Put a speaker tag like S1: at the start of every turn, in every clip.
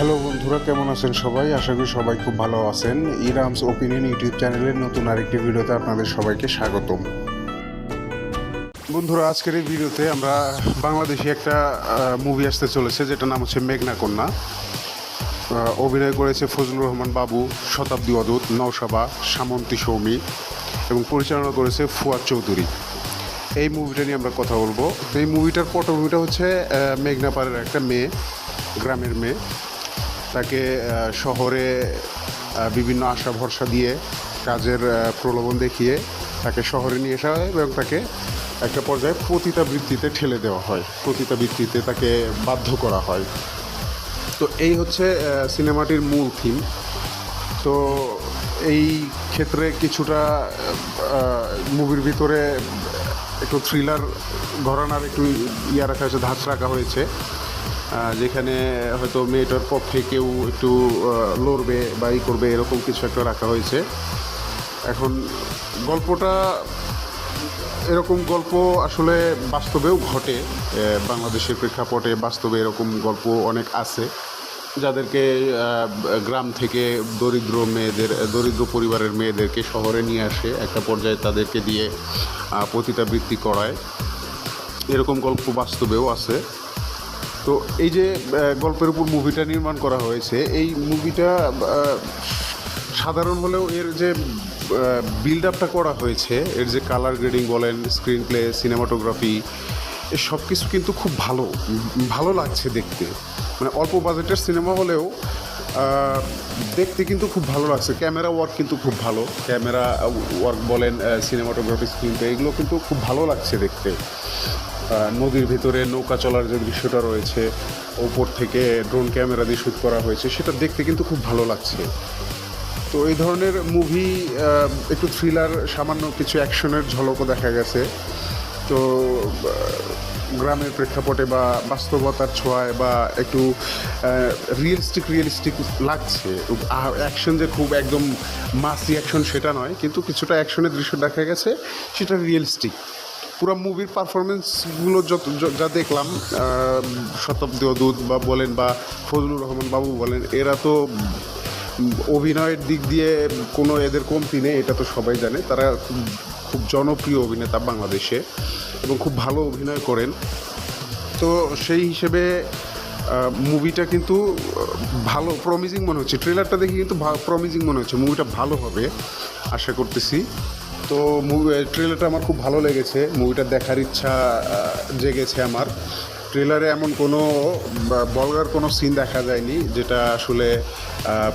S1: Hello বন্ধুরা, কেমন আছেন সবাই? আশা করি সবাই খুব ভালো আছেন। ইরামস ওপিনিয়ন ইউটিউব চ্যানেলের নতুন আরেকটি ভিডিওতে আপনাদের সবাইকে স্বাগতম। বন্ধুরা, আজকের এই ভিডিওতে আমরা বাংলাদেশি একটা মুভি আসতে চলেছে, যেটার নাম হচ্ছে মেঘনা কন্যা। অভিনয় করেছে ফজলুর রহমান বাবু, শতাব্দী অদূত নৌসাবা সামন্তী সৌমি এবং পরিচালনা করেছে ফুয়াদ চৌধুরী। এই মুভিটা নিয়ে আমরা কথা বলব। এই মুভিটার পটভূমিটা হচ্ছে মেঘনাপাড়ের একটা মেয়ে, গ্রামের মেয়ে। তাকে শহরে বিভিন্ন আশা ভরসা দিয়ে কাজের প্রলোভন দেখিয়ে তাকে শহরে নিয়ে আসা হয় এবং তাকে একটা পর্যায়ে পতিতাবৃত্তিতে ঠেলে দেওয়া হয়। পতিতাবৃত্তিতে তাকে বাধ্য করা হয়। তো এই হচ্ছে সিনেমাটির মূল থিম। তো এই ক্ষেত্রে কিছুটা মুভির ভিতরে একটু থ্রিলার ঘরানার একটু ইয়া রাখা হয়েছে, ধাঁচ রাখা হয়েছে। যেখানে হয়তো মেয়েটার পক্ষে কেউ একটু লড়বে বা ই করবে, এরকম কিছু একটা রাখা হয়েছে। এখন গল্পটা, এরকম গল্প আসলে বাস্তবেও ঘটে বাংলাদেশের প্রেক্ষাপটে বাস্তবে এরকম গল্প অনেক আছে। যাদেরকে গ্রাম থেকে দরিদ্র মেয়েদের, দরিদ্র পরিবারের মেয়েদেরকে শহরে নিয়ে আসে, একটা পর্যায়ে তাদেরকে দিয়ে পতিতাবৃত্তি করায়। এরকম গল্প বাস্তবেও আছে। তো এই যে গল্পের উপর মুভিটা নির্মাণ করা হয়েছে, এই মুভিটা সাধারণ হলেও এর যে বিল্ড আপটা করা হয়েছে, এর যে কালার গ্রেডিং বলেন স্ক্রিন প্লে সিনেমাটোগ্রাফি সব কিছু কিন্তু খুব ভালো ভালো লাগছে দেখতে। মানে অল্প বাজেটের সিনেমা হলেও দেখতে কিন্তু খুব ভালো লাগছে। ক্যামেরা ওয়ার্ক কিন্তু খুব ভালো। ক্যামেরা ওয়ার্ক বলেন সিনেমাটোগ্রাফি স্ক্রিন প্লে এগুলো কিন্তু খুব ভালো লাগছে দেখতে। নদীর ভিতরে নৌকা চলার যে দৃশ্যটা রয়েছে, ওপর থেকে ড্রোন ক্যামেরা দিয়ে শ্যুট করা হয়েছে, সেটা দেখতে কিন্তু খুব ভালো লাগছে। তো এই ধরনের মুভি একটু থ্রিলার সামান্য কিছু অ্যাকশনের ঝলকও দেখা গেছে। তো গ্রামের প্রেক্ষাপটে বা বাস্তবতার ছোঁয়ায় বা একটু রিয়েলিস্টিক রিয়েলিস্টিক লাগছে। অ্যাকশন যে খুব একদম মাসি অ্যাকশন সেটা নয়, কিন্তু কিছুটা অ্যাকশনের দৃশ্য দেখা গেছে, সেটা রিয়েলিস্টিক পুরো মুভির পারফরমেন্সগুলো যত যা দেখলাম শতাব্দী অদূত বা বলেন বা ফজলুর রহমান বাবু বলেন, এরা তো অভিনয়ের দিক দিয়ে কোনো এদের কমতি নেই, এটা তো সবাই জানে। তারা খুব জনপ্রিয় অভিনেতা বাংলাদেশে এবং খুব ভালো অভিনয় করেন। তো সেই হিসেবে মুভিটা কিন্তু ভালো প্রমিজিং মনে হচ্ছে। ট্রেলারটা দেখে কিন্তু প্রমিজিং মনে হচ্ছে। মুভিটা ভালো হবে, আশা করতেছি। তো মুভি ট্রেলারটা আমার খুব ভালো লেগেছে। মুভিটা দেখার ইচ্ছা জেগেছে আমার। ট্রেলারে এমন কোনো বলগার কোনো সিন দেখা যায়নি, যেটা আসলে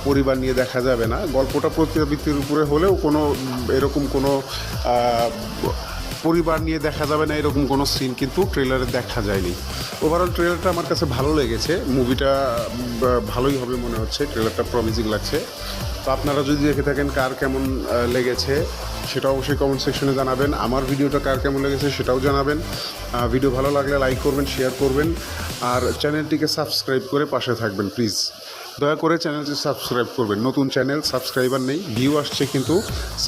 S1: পরিবার নিয়ে দেখা যাবে না। গল্পটা প্রতিবৃত্তির উপরে হলেও কোনো, এরকম কোনো পরিবার নিয়ে দেখা যাবে না এরকম কোনো সিন কিন্তু ট্রেলারে দেখা যায়নি। ওভারঅল ট্রেলারটা আমার কাছে ভালো লেগেছে। মুভিটা ভালোই হবে মনে হচ্ছে। ট্রেলারটা প্রমিজিং লাগছে। তো আপনারা যদি দেখে থাকেন কার কেমন লেগেছে সেটা অবশ্যই কমেন্ট সেকশনে জানাবেন। আমার ভিডিওটা কার কেমন লেগেছে সেটাও জানাবেন। ভিডিও ভালো লাগলে লাইক করবেন শেয়ার করবেন। আর চ্যানেলটিকে সাবস্ক্রাইব করে পাশে থাকবেন প্লিজ দয়া করে চ্যানেলটি সাবস্ক্রাইব করবেন। নতুন চ্যানেল সাবস্ক্রাইবার নেই ভিউ আসছে কিন্তু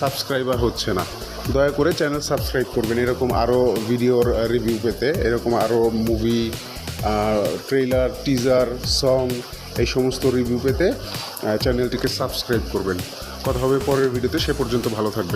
S1: সাবস্ক্রাইবার হচ্ছে না। দয়া করে চ্যানেল সাবস্ক্রাইব করবেন। এরকম আরও ভিডিওর রিভিউ পেতে, এরকম আরও মুভি ট্রেলার টিজার সং এই সমস্ত রিভিউ পেতে চ্যানেলটিকে সাবস্ক্রাইব করবেন। কথা হবে পরের ভিডিওতে সে পর্যন্ত ভালো থাকবেন।